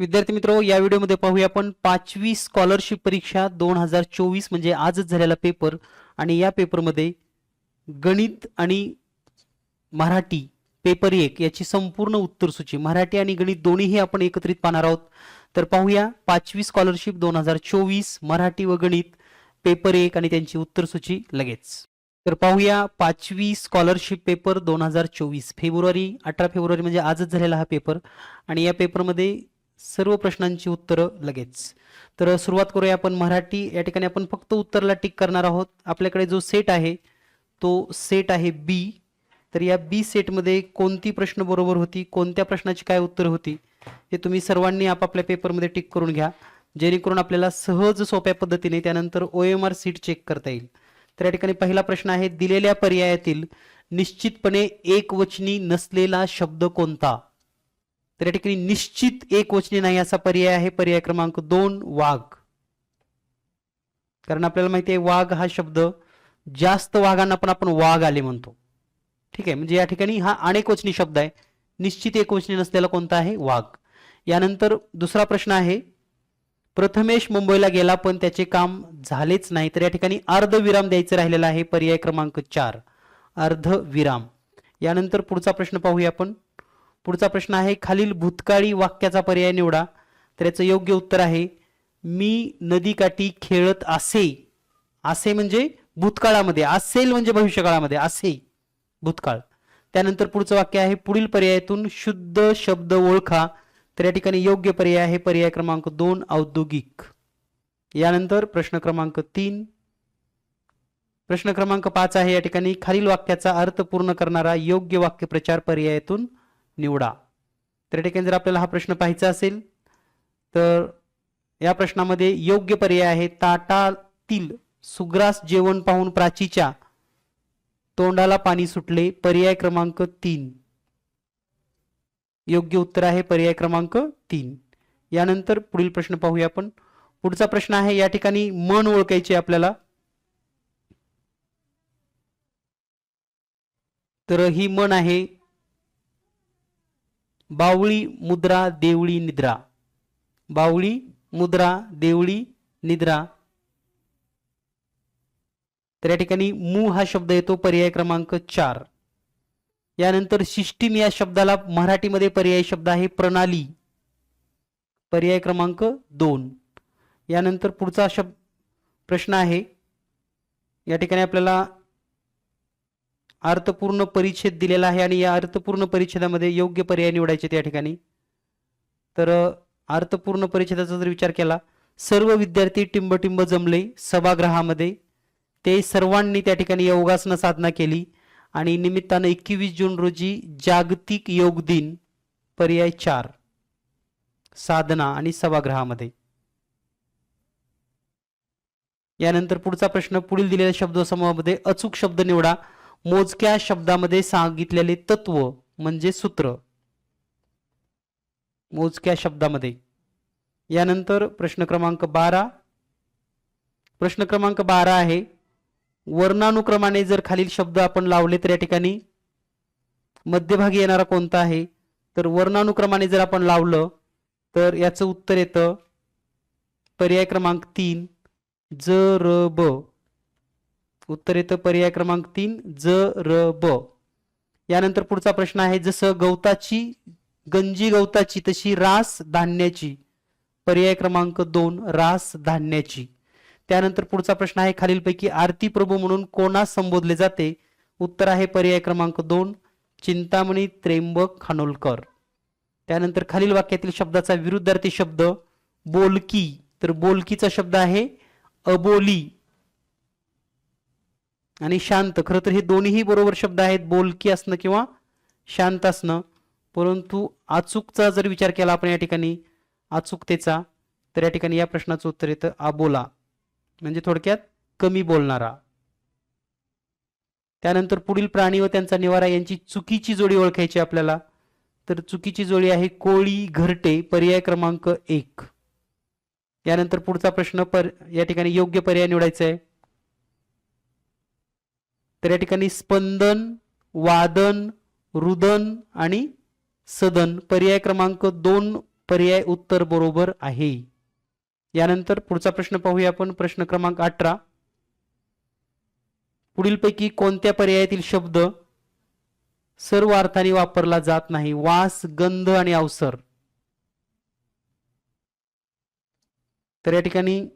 विद्यार्थी मित्र या व्हिडिओमध्ये पाहूया आपण पाचवी स्कॉलरशिप परीक्षा दोन हजार चोवीस म्हणजे आजच झालेला पेपर आणि या पेपरमध्ये गणित आणि मराठी पेपर एक याची संपूर्ण उत्तरसूची. मराठी आणि गणित दोन्हीही आपण एकत्रित पाहणार आहोत. तर पाहूया पाचवी स्कॉलरशिप दोन हजार चोवीस मराठी व गणित पेपर एक आणि त्यांची उत्तरसूची लगेच. तर पाहूया पाचवी स्कॉलरशिप पेपर दोन हजार चोवीस. फेब्रुवारी अठरा फेब्रुवारी म्हणजे आजच झालेला हा पेपर आणि या पेपरमध्ये सर्व प्रश्नांची उत्तरं लगेच. तर सुरुवात करूया आपण मराठी. या ठिकाणी आपण फक्त उत्तरला टिक करणार आहोत. आपल्याकडे जो सेट आहे तो सेट आहे बी तर या बी सेटमध्ये कोणती प्रश्न बरोबर होती? कोणत्या प्रश्नाची काय उत्तर होती? हे तुम्ही सर्वांनी आपापल्या पेपरमध्ये टिक करून घ्या. जेणेकरून आपल्याला सहज सोप्या पद्धतीने त्यानंतर O M R sheet check करता येईल. तर या ठिकाणी पहिला प्रश्न आहे दिलेल्या पर्यायातील निश्चितपणे एकवचनी नसलेला शब्द कोणता? तर या ठिकाणी निश्चित एक वचने नाही असा पर्याय आहे. पर्याय क्रमांक दोन वाघ. कारण आपल्याला माहिती आहे वाघ हा शब्द जास्त वाघांना पण आपण वाघ आले म्हणतो. ठीक आहे म्हणजे या ठिकाणी हा अनेकवचनी शब्द आहे. निश्चित एकवचनी नसलेला कोणता आहे? वाघ. यानंतर दुसरा प्रश्न आहे प्रथमेश मुंबईला गेला पण त्याचे काम झालेच नाही. तर या ठिकाणी अर्धविराम द्यायचं राहिलेला आहे पर्याय क्रमांक चार. अर्धविराम. यानंतर पुढचा प्रश्न पाहूया आपण. पुढचा प्रश्न आहे खालील भूतकाळी वाक्याचा पर्याय निवडा. तर याचं योग्य उत्तर आहे मी नदीकाठी खेळत असे. असे म्हणजे भूतकाळामध्ये असेल म्हणजे भविष्यकाळामध्ये असे. भूतकाळ. त्यानंतर पुढचं वाक्य आहे पुढील पर्यायातून शुद्ध शब्द ओळखा. तर या ठिकाणी योग्य पर्याय आहे पर्याय क्रमांक दोन औद्योगिक. यानंतर प्रश्न क्रमांक तीन. प्रश्न क्रमांक पाच आहे या ठिकाणी खालील वाक्याचा अर्थ पूर्ण करणारा योग्य वाक्यप्रचार पर्यायातून निवडा. तर या ठिकाणी जर आपल्याला हा प्रश्न पाहायचा असेल तर या प्रश्नामध्ये योग्य पर्याय आहे. ताटातील सुग्रास जेवण पाहून प्राचीच्या तोंडाला पाणी सुटले. पर्याय क्रमांक तीन. योग्य उत्तर आहे पर्याय क्रमांक तीन. यानंतर पुढील प्रश्न पाहूया आपण. पुढचा प्रश्न आहे या ठिकाणी मन ओळखायचे आपल्याला. तर ही मन आहे बावळी मुद्रा देवळी निद्रा. बावळी मुद्रा देवळी निद्रा. तर या ठिकाणी मू हा शब्द येतो पर्याय क्रमांक चार. यानंतर सिस्टीम या शब्दाला मराठीमध्ये पर्याय शब्द आहे प्रणाली. पर्याय क्रमांक दोन. यानंतर पुढचा शब्द प्रश्न आहे. या ठिकाणी आपल्याला अर्थपूर्ण परिच्छेद दिलेला आहे आणि या अर्थपूर्ण परिच्छेदामध्ये योग्य पर्याय निवडायचे त्या ठिकाणी. तर अर्थपूर्ण परिच्छेदाचा जर विचार केला सर्व विद्यार्थी टिंबटिंब जमले सभागृहामध्ये. ते सर्वांनी त्या ठिकाणी योगासनं साधना केली आणि निमित्तानं एकवीस जून रोजी जागतिक योग दिन पर्याय चार साधना आणि सभागृहामध्ये. यानंतर पुढचा प्रश्न पुढील दिलेल्या शब्दसमूहामध्ये अचूक शब्द निवडा. मोजक्या शब्दामध्ये सांगितलेले तत्व म्हणजे सूत्र. मोजक्या शब्दामध्ये. यानंतर प्रश्न क्रमांक बारा. प्रश्न क्रमांक बारा आहे. वर्णानुक्रमाने जर खालील शब्द आपण लावले तर या ठिकाणी मध्यभागी येणारा कोणता आहे? तर वर्णानुक्रमाने जर आपण लावलं तर याचं उत्तर येतं पर्याय क्रमांक तीन ज र ब. उत्तर येतं पर्याय क्रमांक तीन ज र ब. यानंतर पुढचा प्रश्न आहे जसं गवताची गंजी गवताची तशी रास धान्याची. पर्याय क्रमांक दोन रास धान्याची. त्यानंतर पुढचा प्रश्न आहे खालीलपैकी आरती प्रभू म्हणून कोणास संबोधले जाते? उत्तर आहे पर्याय क्रमांक दोन चिंतामणी त्रेंबक खानोलकर. त्यानंतर खालील वाक्यातील शब्दाचा विरुद्धार्थी शब्द बोलकी. तर बोलकीचा शब्द आहे अबोली. आणि शांत खरं तर हे दोन्हीही बरोबर शब्द आहेत बोलकी असणं किंवा शांत असणं. परंतु अचूकचा जर विचार केला आपण या ठिकाणी अचूकतेचा तर या ठिकाणी या प्रश्नाचं उत्तर येतं आबोला म्हणजे थोडक्यात कमी बोलणारा. त्यानंतर पुढील प्राणी व त्यांचा निवारा यांची चुकीची जोडी ओळखायची आपल्याला. तर चुकीची जोडी आहे कोळी घरटे पर्याय क्रमांक एक. यानंतर पुढचा प्रश्न पर या ठिकाणी योग्य पर्याय निवडायचा आहे. तर या ठिकाणी स्पंदन वादन रुदन आणि सदन पर्याय क्रमांक दोन पर्याय उत्तर बरोबर आहे. यानंतर पुढचा प्रश्न पाहूया आपण. प्रश्न क्रमांक अठरा. पुढीलपैकी कोणत्या पर्यायातील शब्द सर्व अर्थाने वापरला जात नाही? वास गंध आणि अवसर. तर या ठिकाणी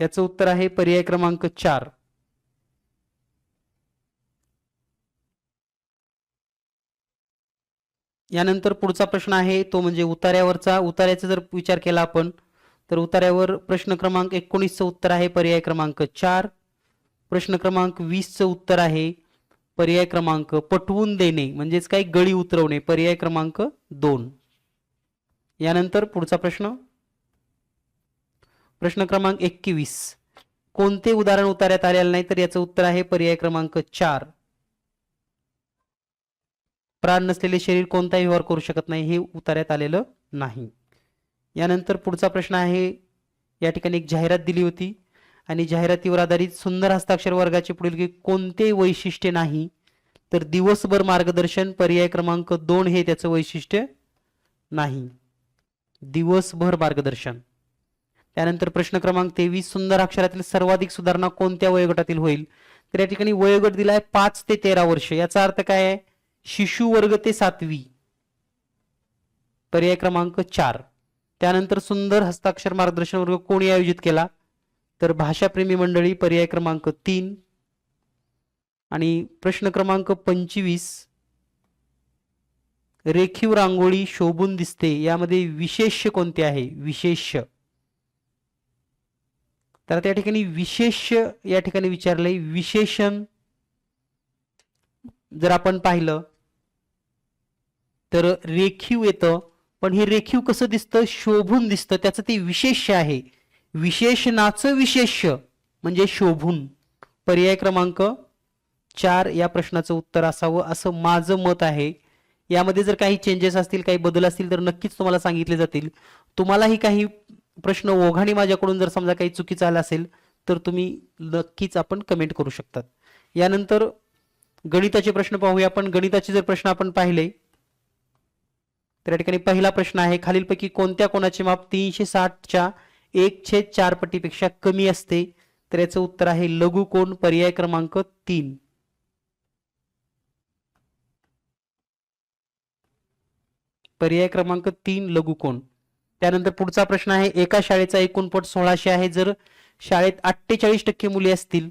याचं उत्तर आहे पर्याय क्रमांक चार. यानंतर पुढचा प्रश्न आहे तो म्हणजे उतार्यावरचा. उतार्याचा जर विचार केला आपण तर उतार्यावर प्रश्न क्रमांक एकोणीसचं उत्तर आहे पर्याय क्रमांक चार. प्रश्न क्रमांक वीसचं उत्तर आहे पर्याय क्रमांक पटवून देणे म्हणजेच काही गळी उतरवणे पर्याय क्रमांक दोन. यानंतर पुढचा प्रश्न. प्रश्न क्रमांक एकवीस. कोणते उदाहरण उतार्यात आलेलं नाही तर याचं उत्तर आहे पर्याय क्रमांक चार. प्राण नसलेले शरीर कोणताही व्यवहार करू शकत नाही हे उतार्यात आलेलं नाही. यानंतर पुढचा प्रश्न आहे या ठिकाणी एक जाहिरात दिली होती आणि जाहिरातीवर आधारित सुंदर हस्ताक्षर वर्गाचे पुढील की कोणते वैशिष्ट्य नाही तर दिवसभर मार्गदर्शन पर्याय क्रमांक दोन हे त्याचं वैशिष्ट्य नाही. दिवसभर मार्गदर्शन. त्यानंतर प्रश्न क्रमांक तेवीस सुंदर अक्षरातील सर्वाधिक सुधारणा कोणत्या वयोगटातील होईल? तर या ठिकाणी वयोगट दिला आहे पाच ते तेरा वर्ष. याचा अर्थ काय आहे? शिशु वर्ग ते सातवी. पर्याय क्रमांक चार. त्यानंतर सुंदर हस्ताक्षर मार्गदर्शन वर्ग कोणी आयोजित केला? तर भाषाप्रेमी मंडळी पर्याय क्रमांक तीन. आणि प्रश्न क्रमांक पंचवीस. रेखीव रांगोळी शोभून दिसते. यामध्ये विशेष कोणते आहे? विशेष तर त्या ठिकाणी विशेष या ठिकाणी विचारलंय विशेषण. जर आपण पाहिलं तर रेखीव येतं पण हे रेखीव कसं दिसतं? शोभून दिसतं. त्याचं ते विशेष आहे. विशेषणाचं विशेष म्हणजे शोभून. पर्याय क्रमांक चार या प्रश्नाचं उत्तर असावं असं माझं मत आहे. यामध्ये जर काही चेंजेस असतील काही बदल असतील तर नक्कीच तुम्हाला सांगितले जातील. तुम्हालाही काही प्रश्न ओघाणी माझ्याकडून जर समजा काही चुकीचा आला असेल तर तुम्ही नक्कीच आपण कमेंट करू शकतात. यानंतर गणिताचे प्रश्न पाहूया. आपण गणिताचे जर प्रश्न आपण पाहिले तर या ठिकाणी पहिला प्रश्न आहे खालीलपैकी कोणत्या कोणाचे माप तीनशे साठच्या एक छेद चार पटीपेक्षा कमी असते? तर याचं उत्तर आहे लघु कोण पर्याय क्रमांक तीन. पर्याय क्रमांक तीन लघु कोण त्यानंतर पुढचा प्रश्न आहे एका शाळेचा एकूण पट सोळाशे आहे. जर शाळेत अठ्ठेचाळीस टक्के मुले असतील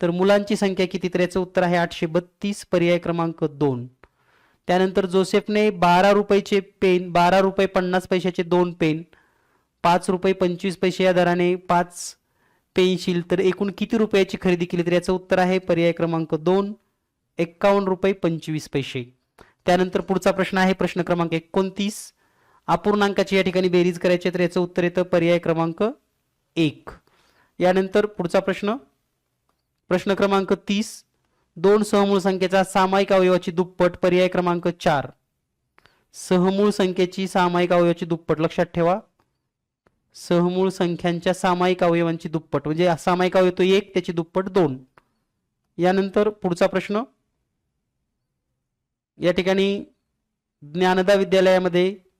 तर मुलांची संख्या किती तर याचं उत्तर आहे आठशे बत्तीस पर्याय क्रमांक दोन. त्यानंतर जोसेफने बारा रुपयाचे पेन बारा रुपये पन्नास पैशाचे दोन पेन पाच रुपये पंचवीस पैसे या दराने पाच पेन्सिल तर एकूण किती रुपयाची खरेदी केली तर याचं उत्तर आहे पर्याय क्रमांक दोन एक्कावन्न रुपये पंचवीस पैसे. त्यानंतर पुढचा प्रश्न आहे प्रश्न क्रमांक एकोणतीस. अपूर्णांकाची या ठिकाणी बेरीज करायची तर याचं उत्तर येतं पर्याय क्रमांक एक. यानंतर पुढचा प्रश्न. प्रश्न क्रमांक तीस. दोन सहमूळ संख्येचा सामायिक अवयवाची दुप्पट पर्याय क्रमांक चार. सहमूळ संख्येची सामायिक अवयवाची दुप्पट लक्षात ठेवा. सहमूळ संख्यांच्या सामायिक अवयवांची दुप्पट म्हणजे सामायिक अवयव तो एक त्याची दुप्पट दोन. यानंतर पुढचा प्रश्न. या ठिकाणी ज्ञानदा विद्यालयामध्ये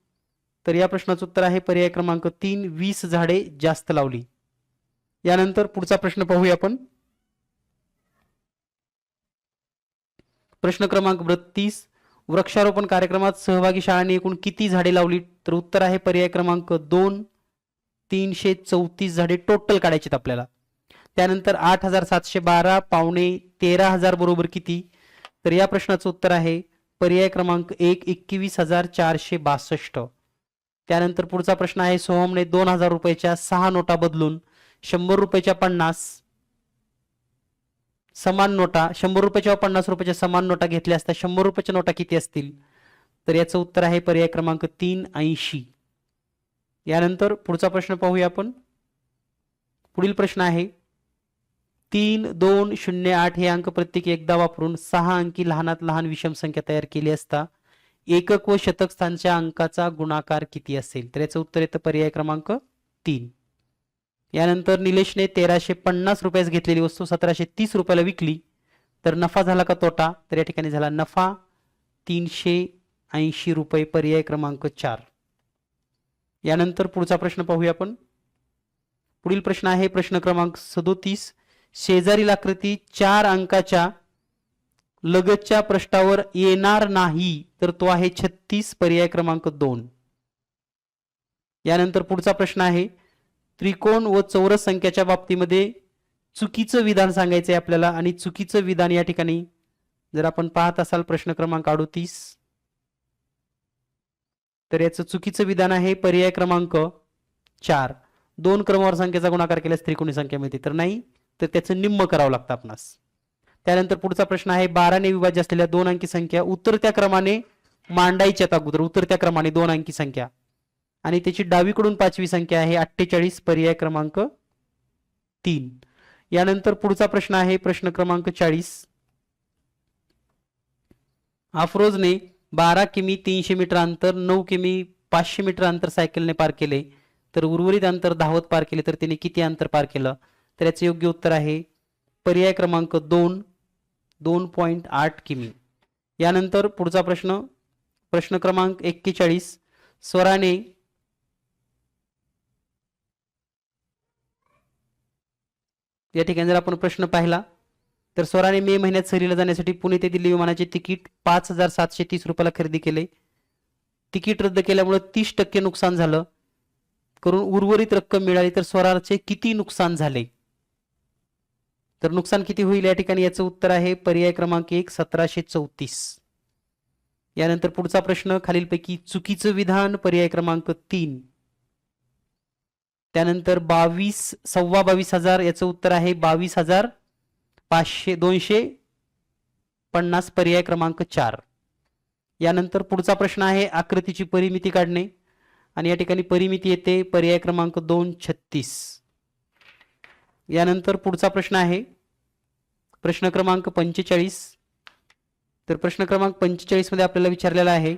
तर या प्रश्नाचं उत्तर आहे पर्याय क्रमांक तीन वीस झाडे जास्त लावली. यानंतर पुढचा प्रश्न पाहूया आपण. प्रश्न क्रमांक बत्तीस वृक्षारोपण कार्यक्रमात सहभागी शाळांनी एकूण किती झाडे लावली? तर उत्तर आहे पर्याय क्रमांक दोन तीनशे चौतीस झाडे टोटल काढायचे आपल्याला. त्यानंतर आठ हजार सातशे बारा पावणे तेरा हजार बरोबर किती? तर या प्रश्नाचं उत्तर आहे पर्याय क्रमांक एक एकवीस हजार चारशे बासष्ट. त्यानंतर पुढचा प्रश्न आहे सोहमने दोन हजार रुपयाच्या सहा नोटा बदलून शंभर रुपयाच्या पन्नास समान नोटा शंभर रुपयाच्या पन्नास रुपयाच्या समान नोटा घेतल्या असता शंभर रुपयाच्या नोटा किती असतील? तर याचं उत्तर आहे पर्याय क्रमांक तीन ऐंशी. यानंतर पुढचा प्रश्न पाहूया आपण. पुढील प्रश्न आहे तीन दोन शून्य आठ हे अंक प्रत्येकी एकदा वापरून सहा अंकी लहानात लहान विषम संख्या तयार केली असता एकक व शतक स्थानच्या अंकाचा गुणाकार किती असेल? तर याचं उत्तर येतं पर्याय क्रमांक तीन. यानंतर निलेशने तेराशे पन्नास रुपयास घेतलेली वस्तू सतराशे तीस रुपयाला विकली. तर नफा झाला का तोटा? तर या ठिकाणी झाला नफा. तीनशे ऐंशी रुपये पर्याय क्रमांक चार. यानंतर पुढचा प्रश्न पाहूया आपण. पुढील प्रश्न आहे प्रश्न क्रमांक सदोतीस. शेजारील आकृती चार अंकाच्या लगतच्या प्रश्नावर येणार नाही तर तो आहे छत्तीस पर्याय क्रमांक दोन. यानंतर पुढचा प्रश्न आहे त्रिकोण व चौरस संख्याच्या बाबतीमध्ये चुकीचं विधान सांगायचं आहे आपल्याला आणि चुकीचं विधान या ठिकाणी जर आपण पाहत असाल प्रश्न क्रमांक अडोतीस तर याचं चुकीचं विधान आहे पर्याय क्रमांक चार. दोन क्रमवार संख्येचा गुणाकार केल्यास त्रिकोणी संख्या मिळते. तर नाही तर त्याचं निम्म करावं लागतं आपणास. त्यानंतर पुढचा प्रश्न आहे बाराने विभाज्य असलेल्या दोन अंकी संख्या उतरत्या क्रमाने मांडायच्यात अगोदर उतरत्या क्रमाने दोन अंकी संख्या. आणि त्याची डावीकडून पाचवी संख्या आहे अठ्ठेचाळीस पर्याय क्रमांक तीन. यानंतर पुढचा प्रश्न आहे प्रश्न क्रमांक चाळीस. अफरोजने बारा किमी तीनशे मीटर अंतर नऊ किमी पाचशे मीटर अंतर सायकलने पार केले. तर उर्वरित अंतर धावत पार केले तर त्याने किती अंतर पार केलं? तर याचे योग्य उत्तर आहे पर्याय क्रमांक दोन. दोन पॉईंट आठ किमी. यानंतर पुढचा प्रश्न प्रश्न क्रमांक एक्केचाळीस स्वराने या ठिकाणी जर आपण प्रश्न पाहिला तर स्वराने मे महिन्यात सहलीला जाण्यासाठी पुणे ते दिल्ली विमानाचे तिकीट पाच हजार सातशे तीस रुपयाला खरेदी केले. तिकीट रद्द केल्यामुळे तीस टक्के नुकसान झालं. करून उर्वरित रक्कम मिळाली तर स्वराचे किती नुकसान झाले? तर नुकसान किती होईल या ठिकाणी? याचं उत्तर आहे पर्याय क्रमांक एक सतराशे चौतीस. यानंतर पुढचा प्रश्न खालीलपैकी चुकीचं विधान पर्याय क्रमांक तीन. त्यानंतर बावीस सव्वा बावीस हजार याचं उत्तर आहे बावीस हजार पाचशे दोनशे पन्नास पर्याय क्रमांक चार. यानंतर पुढचा प्रश्न आहे आकृतीची परिमिती काढणे. आणि या ठिकाणी परिमिती येते पर्याय क्रमांक दोन छत्तीस. यानंतर पुढचा प्रश्न आहे. प्रश्न क्रमांक पंचेचाळीस. तर प्रश्न क्रमांक पंचेचाळीसमध्ये आपल्याला विचारलेला आहे.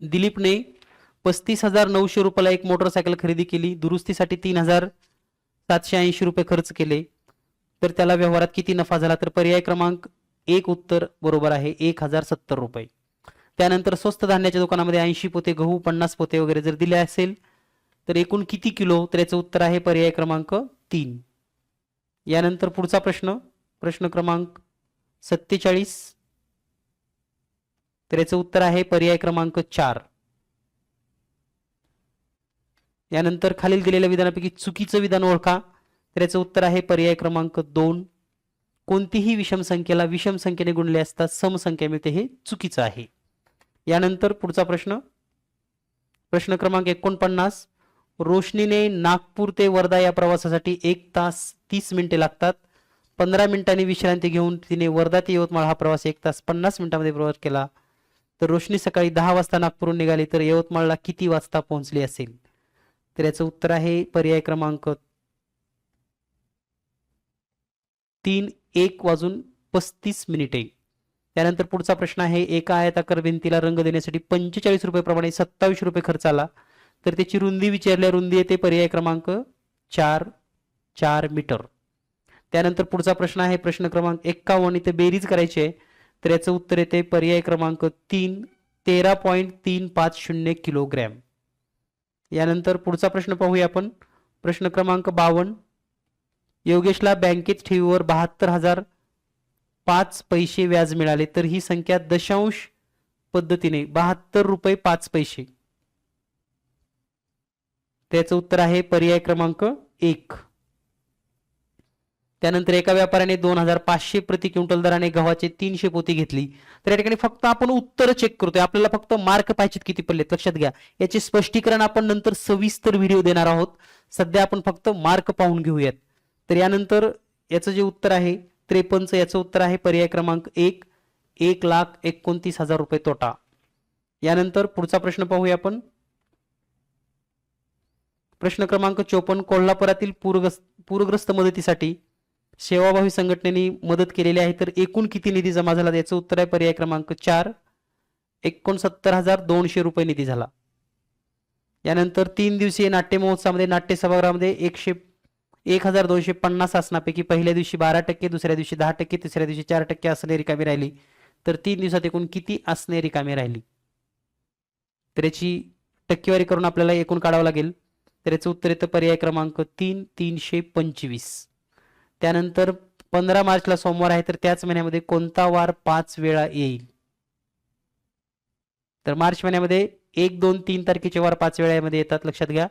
दिलीपने पस्तीस हजार नऊशे रुपयाला एक मोटरसायकल खरेदी केली. दुरुस्तीसाठी तीन हजार सातशे ऐंशी रुपये खर्च केले. तर त्याला व्यवहारात किती नफा झाला? तर पर्याय क्रमांक एक उत्तर बरोबर आहे. एक हजार सत्तर रुपये. त्यानंतर स्वस्त धान्याच्या दुकानामध्ये ऐंशी पोते गहू पन्नास पोते वगैरे जर दिले असेल तर एकूण किती किलो? तर याचं उत्तर आहे पर्याय क्रमांक तीन. यानंतर पुढचा प्रश्न. प्रश्न क्रमांक सत्तेचाळीस. तर याचं उत्तर आहे पर्याय क्रमांक चार. यानंतर खालील दिलेल्या विधानापैकी चुकीचं विधान ओळखा. तर याचं उत्तर आहे पर्याय क्रमांक दोन. कोणतीही विषम संख्येला विषम संख्येने गुणले असता समसंख्या मिळते हे चुकीचं आहे. यानंतर पुढचा प्रश्न. प्रश्न क्रमांक एकोणपन्नास. रोशनीने नागपूर ते वर्धा या प्रवासासाठी एक तास तीस मिनिटे लागतात. पंधरा मिनिटांनी विश्रांती घेऊन तिने वर्धा ते यवतमाळ हा प्रवास एक तास पन्नास मिनिटांमध्ये प्रवास केला. तर रोशनी सकाळी दहा वाजता नागपूरहून निघाली तर यवतमाळला किती वाजता पोहोचली असेल? तर याचं उत्तर आहे पर्याय क्रमांक तीन एक वाजून पस्तीस मिनिटे. त्यानंतर पुढचा प्रश्न आहे एका आयताकार भिंतीला रंग देण्यासाठी पंचेचाळीस रुपये प्रमाणे सत्तावीस रुपये खर्च आला. तर त्याची रुंदी विचारल्या रुंदी येते पर्याय क्रमांक चार चार मीटर. त्यानंतर पुढचा प्रश्न आहे प्रश्न क्रमांक एक्कावन्न इथे बेरीज करायची आहे. तर याचं उत्तर येते पर्याय क्रमांक तीन तेरा पॉईंट तीन पाच शून्य किलोग्रॅम. यानंतर पुढचा प्रश्न पाहूया आपण. प्रश्न क्रमांक बावन्न. योगेशला बँकेत ठेवीवर बहात्तर हजार पाच पैसे व्याज मिळाले तर ही संख्या दशांश पद्धतीने बहात्तर रुपये पाच पैसे. त्याचं उत्तर आहे पर्याय क्रमांक एक. त्यानंतर एका व्यापाऱ्याने दोन हजार पाचशे प्रति क्विंटल दराने गव्हाचे तीनशे पोती घेतली. तर या ठिकाणी फक्त आपण उत्तर चेक करतोय. आपल्याला फक्त मार्क पाहिजेत किती पडले लक्षात घ्या. याचे स्पष्टीकरण आपण नंतर सविस्तर व्हिडिओ देणार आहोत. सध्या आपण फक्त मार्क पाहून घेऊयात. तर यानंतर याचं जे उत्तर आहे त्रेपन्नचं याचं उत्तर आहे पर्याय क्रमांक एक. एक लाख एकोणतीस हजार रुपये तोटा. यानंतर पुढचा प्रश्न पाहूया आपण. प्रश्न क्रमांक चोपन्न कोल्हापुरातील पूरग्रस्त पूरग्रस्त मदतीसाठी सेवाभावी संघटनेने मदत केलेली आहे. तर एकूण किती निधी जमा झाला? याचं उत्तर आहे पर्याय क्रमांक चार. एकोणसत्तर हजार दोनशे रुपये निधी झाला. यानंतर तीन दिवसीय नाट्य महोत्सवामध्ये नाट्य सभागृहामध्ये एकशे एक हजार दोनशे पन्नास आसनापैकी पहिल्या दिवशी बारा टक्के दुसऱ्या दिवशी दहा टक्के तिसऱ्या दिवशी चार टक्के आसने रिकामी राहिली. तर तीन दिवसात एकूण किती आसने रिकामी राहिली? तर याची टक्केवारी करून आपल्याला एकूण काढावं लागेल. तर याचं उत्तर येतं पर्याय क्रमांक तीन तीनशे पंचवीस. त्यानंतर पंधरा मार्चला सोमवार आहे तर त्याच महिन्यामध्ये कोणता वार पाच वेळा येईल? तर मार्च महिन्यामध्ये एक दोन तीन तारखेचे वार पाच वेळा यामध्ये येतात लक्षात घ्या.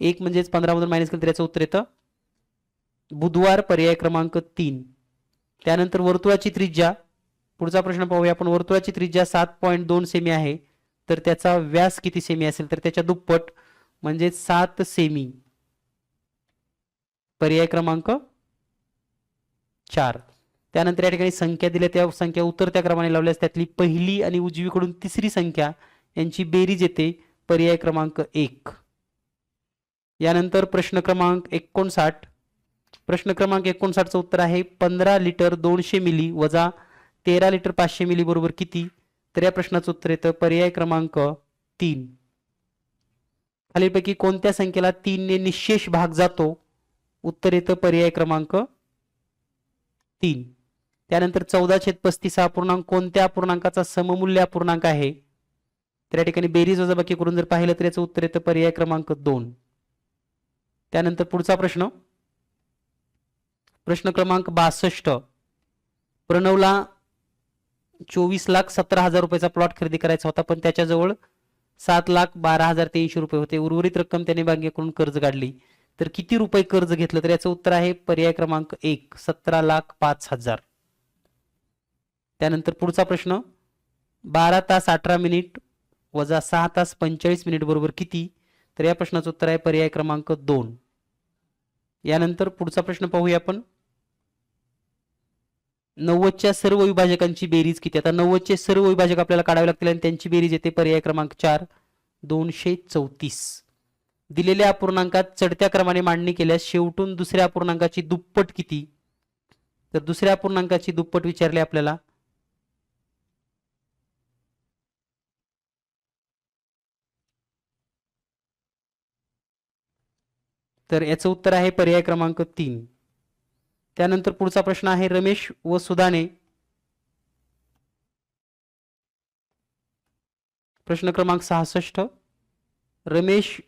एक म्हणजेच पंधरामधून मायनस केलं तर याचं उत्तर येतं बुधवार पर्याय क्रमांक तीन. त्यानंतर वर्तुळाची त्रिज्या. पुढचा प्रश्न पाहूया आपण. वर्तुळाची त्रिज्या सात पॉईंट दोन सेमी आहे. तर त्याचा व्यास किती सेमी असेल? तर त्याच्या दुप्पट म्हणजे सात सेमी पर्याय क्रमांक चार. त्यानंतर या ठिकाणी संख्या दिल्या त्या संख्या उतरत्या क्रमाने लावल्यास त्यातली पहिली आणि उजवीकडून तिसरी संख्या यांची बेरीज येते. पर्याय क्रमांक एक. यानंतर प्रश्न क्रमांक एकोणसाठ. प्रश्न क्रमांक एकोणसाठचं उत्तर आहे पंधरा लिटर दोनशे मिली वजा तेरा लिटर पाचशे मिली बरोबर किती? तर या प्रश्नाचं उत्तर येतं पर्याय क्रमांक तीन. खालीलपैकी कोणत्या संख्येला तीनने निशेष भाग जातो? उत्तर येतं पर्याय क्रमांक तीन. त्यानंतर चौदा छेद पस्तीस हा पूर्णांक कोणत्या पूर्णांकाचा सममूल्य अपूर्णांक आहे? तर या ठिकाणी बेरीज वजाबाकी करून जर पाहिलं तर याचं उत्तर येतं पर्याय क्रमांक दोन. त्यानंतर पुढचा प्रश्न. प्रश्न क्रमांक बासष्ट. प्रणवला चोवीस लाख सतरा हजार रुपयाचा प्लॉट खरेदी करायचा होता पण त्याच्याजवळ सात लाख बारा हजार तीनशे रुपये होते. उर्वरित रक्कम त्याने बँकेकडून कर्ज काढली. तर किती रुपये कर्ज घेतलं? तर याचं उत्तर आहे पर्याय क्रमांक एक सतरा लाख पाच हजार. त्यानंतर पुढचा प्रश्न बारा तास अठरा मिनिट वजा सहा तास पंचेचाळीस मिनिट बरोबर किती? तर या प्रश्नाचं उत्तर आहे पर्याय क्रमांक दोन. यानंतर पुढचा प्रश्न पाहूया आपण. नव्वदच्या सर्व विभाजकांची बेरीज किती? आता नव्वदचे सर्व विभाजक आपल्याला काढावे लागतील आणि त्यांची बेरीज येते पर्याय क्रमांक चार दोनशे चौतीस. दिलेल्या अपूर्णांकात चढत्या क्रमाने मांडणी केल्यास शेवटून दुसऱ्या अपूर्णांकाची दुप्पट किती? तर दुसऱ्या अपूर्णांकाची दुप्पट विचारले आपल्याला. तर याचं उत्तर आहे पर्याय क्रमांक तीन. त्यानंतर पुढचा प्रश्न आहे रमेश व सुदाने. प्रश्न क्रमांक सहासष्ट. रमेश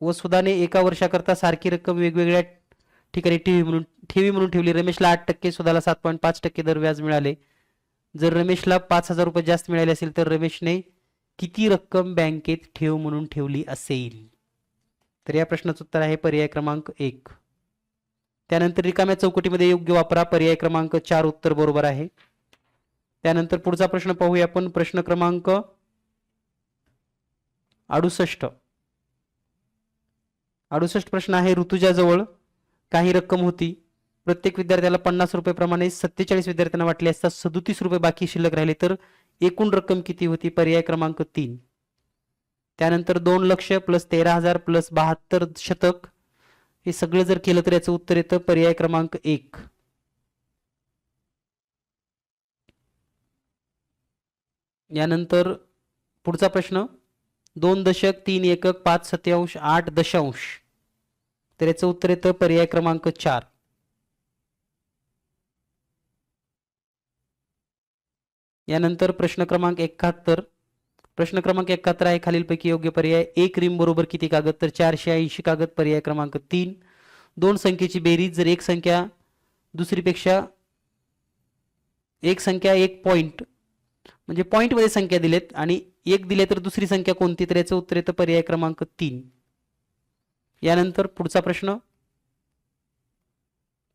व सुदाने एका वर्षाकरता सारखी रक्कम वेगवेगळ्या ठिकाणी ठेवी म्हणून ठेवी म्हणून ठेवली. रमेशला आठ टक्के सुदाला सात पॉईंट पाच टक्के दर व्याज मिळाले. जर रमेशला पाच हजार रुपये जास्त मिळाले असेल तर रमेशने किती रक्कम बँकेत ठेव म्हणून ठेवली असेल? तर या प्रश्नाचं उत्तर आहे पर्याय क्रमांक एक. त्यानंतर रिकाम्या चौकटीमध्ये योग्य वापरा. पर्याय क्रमांक चार उत्तर बरोबर आहे. त्यानंतर पुढचा प्रश्न पाहूया आपण. प्रश्न क्रमांक अडुसष्ट. अडुसष्ट प्रश्न आहे. ऋतुजाजवळ काही रक्कम होती. प्रत्येक विद्यार्थ्याला पन्नास रुपये प्रमाणे सत्तेचाळीस विद्यार्थ्यांना वाटले असता सदोतीस रुपये बाकी शिल्लक राहिले तर एकूण रक्कम किती होती? पर्याय क्रमांक तीन. त्यानंतर दोन लक्ष प्लस तेरा हजार प्लस बहात्तर शतक. हे सगळं जर केलं तर याचं उत्तर येतं पर्याय क्रमांक एक. यानंतर पुढचा प्रश्न दोन दशक तीन एकक पाच सत्यांश आठ दशांश. तर याचं उत्तर येतं पर्याय क्रमांक चार. यानंतर प्रश्न क्रमांक एकाहत्तर. प्रश्न क्रमांक एकाहत्तर आहे खालीलपैकी योग्य पर्याय. एक रिम बरोबर किती कागद? तर चारशे ऐंशी कागद पर्याय क्रमांक तीन. दोन संख्येची बेरीज जर एक संख्या दुसरीपेक्षा एक संख्या एक पॉइंट म्हणजे पॉइंटमध्ये संख्या दिलेत आणि एक दिले तर दुसरी संख्या कोणती? तर याचं उत्तर येतं पर्याय क्रमांक तीन. यानंतर पुढचा प्रश्न.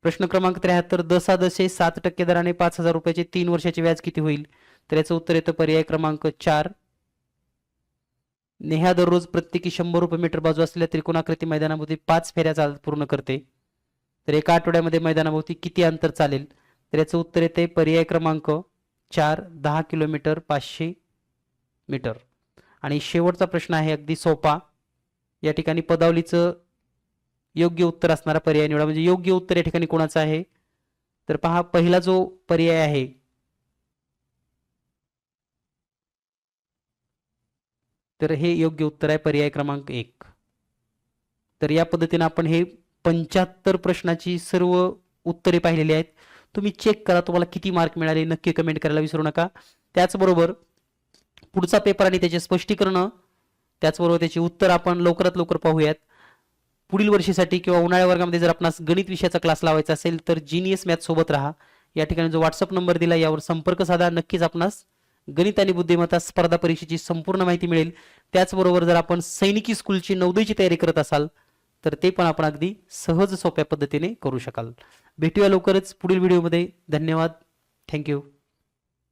प्रश्न क्रमांक त्र्याहत्तर दसा दशे सात टक्के दराने पाच हजार रुपयाचे तीन वर्षाचे व्याज किती होईल? तर याचं उत्तर येतं पर्याय क्रमांक चार. नेहा दररोज प्रत्येकी शंभर रुपये मीटर बाजू असलेल्या त्रिकोणाकृती मैदानामध्ये पाच फेऱ्या चाल पूर्ण करते. तर एका आठवड्यामध्ये मैदानाभोवती किती अंतर चालेल? तर याचं उत्तर येते पर्याय क्रमांक चार दहा किलोमीटर पाचशे मीटर. आणि शेवटचा प्रश्न आहे अगदी सोपा. या ठिकाणी पदावलीचं योग्य उत्तर असणारा पर्याय निवडा. म्हणजे योग्य उत्तर या ठिकाणी कोणाचं आहे? तर पहा पहिला जो पर्याय आहे तर हे योग्य उत्तर आहे पर्याय क्रमांक एक. तर या पद्धतीने आपण हे पंच्याहत्तर प्रश्नाची सर्व उत्तरे पाहिलेली आहेत. तुम्ही चेक करा तुम्हाला किती मार्क मिळाले नक्की कमेंट करायला विसरू नका. त्याचबरोबर पुढचा पेपर आणि त्याचे स्पष्टीकरण त्याचबरोबर त्याची उत्तर आपण लवकरात लवकर पाहूयात. पुढील वर्षीसाठी किंवा उन्हाळ्या वर्गामध्ये जर आपणास गणित विषयाचा क्लास लावायचा असेल तर जीनियस मॅथ सोबत राहा. या ठिकाणी जो व्हॉट्सअप नंबर दिला यावर संपर्क साधा. नक्कीच आपणास गणित आणि बुद्धिमत्ता स्पर्धा परीक्षेची संपूर्ण माहिती मिळेल. त्याचबरोबर जर आपण सैनिकी स्कूलची नवोदयची तयारी करत असाल तर ते पण आपण अगदी सहज सोप्या पद्धतीने करू शकाल. भेटूया लवकरच पुढील व्हिडिओमध्ये. धन्यवाद. थँक्यू